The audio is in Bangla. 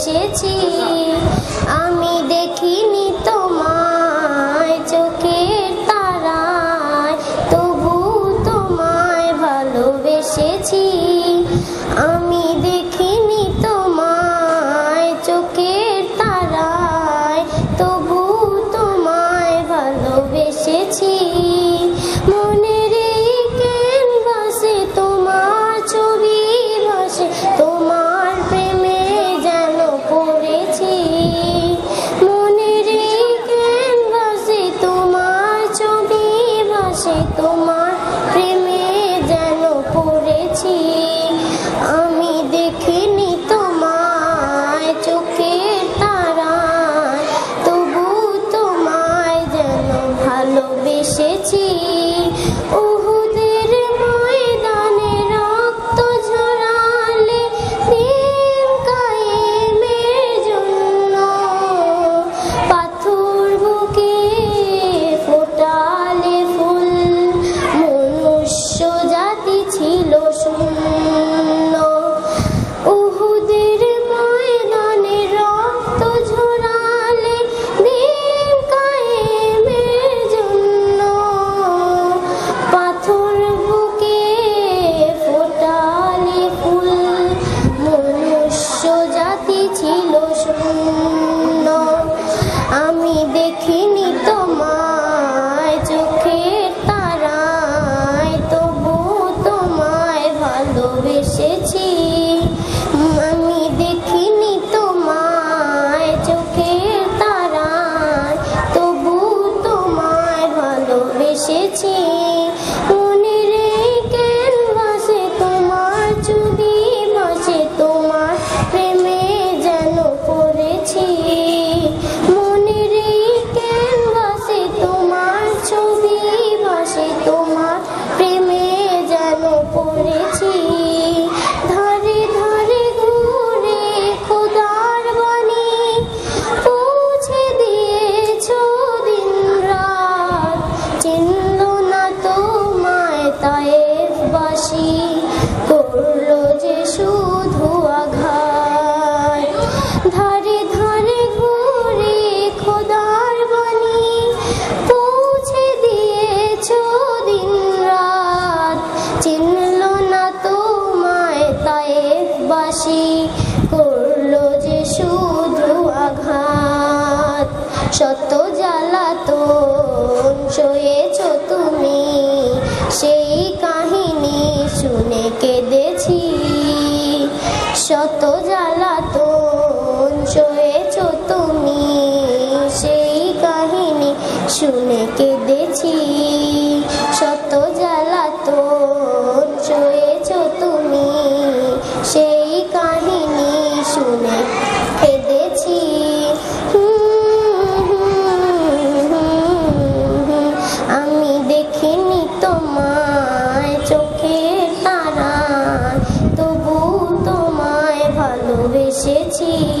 এসেছি। আমি দেখিনি তো দেখিনি তোমার করল যে শুধু ধারে ধারে ঘুরে খোদার বাণী পৌঁছে দিয়েছ দিন রাত। চিনল না তোমায় তায়েবাসী করল যে শুধু আঘাত। সত্য জ্বালাতন সয়ে 都叫。sí.